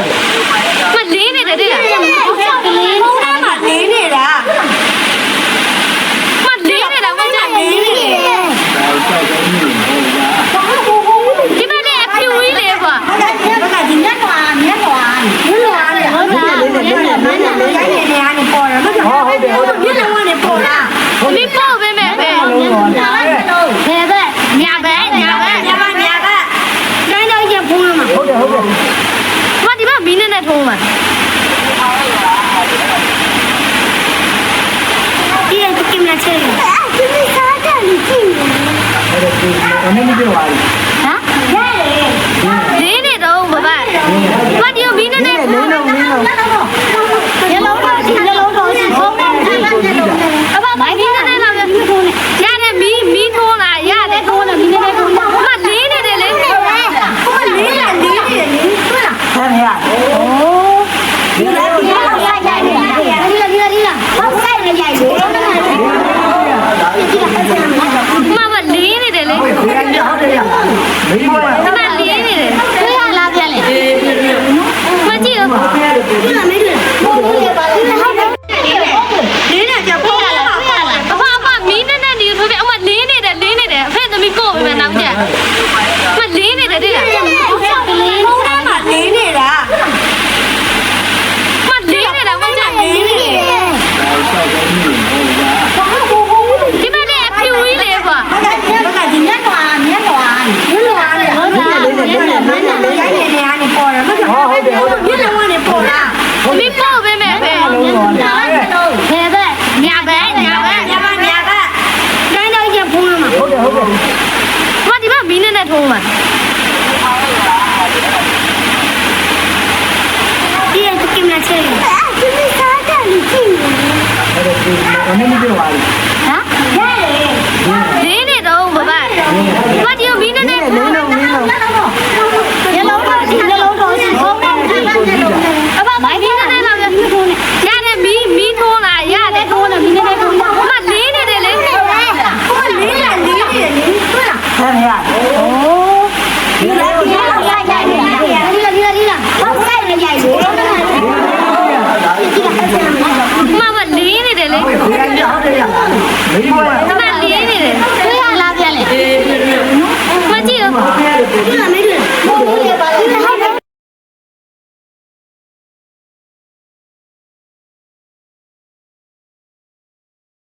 হবে နာချေအဲ့ဒီစားတယ်ကြည့်နေအမေမပြောပါဘူးဟာရတယ်ဒီနေ့တော့ဘဘဘာဒီမင်းနဲ့လုံးလုံးမင်းလုံးရလုံးပါစီရလုံးပါစီဘုံဘုံဘုံအဘမိုင်းမင်းနဲ့လာရတယ်ရတယ်မီးမီးထိုးလာရတယ်ထိုးလာမင်းနဲ့ထိုးလာဘမလေးနေတယ်လေဘမလေးလာလေးနေတယ်လေဟုတ်လားဟုတ်ရဩဒီလို ဟုတ်တယ်ဟုတ်တယ်မျက်နှာကနေပေါ်လာမင်းပေါ့ပဲမဲ့ပဲလုံးတော်လေဘယ်ဘက်ညာဘက်ညာဘက်ညာဘက်ညာဘက်တိုင်းတိုင်းကျဖုံးမှာဟုတ်တယ်ဟုတ်တယ်မဒီမှာမင်းနဲ့ထုံးမှာဒီအတူကမချေဘူးအဲ့ဒီစားတယ်ကြည့်နေတယ်အဲ့ဒါကအမေကြီးပြောပါလိမ့် 诶呀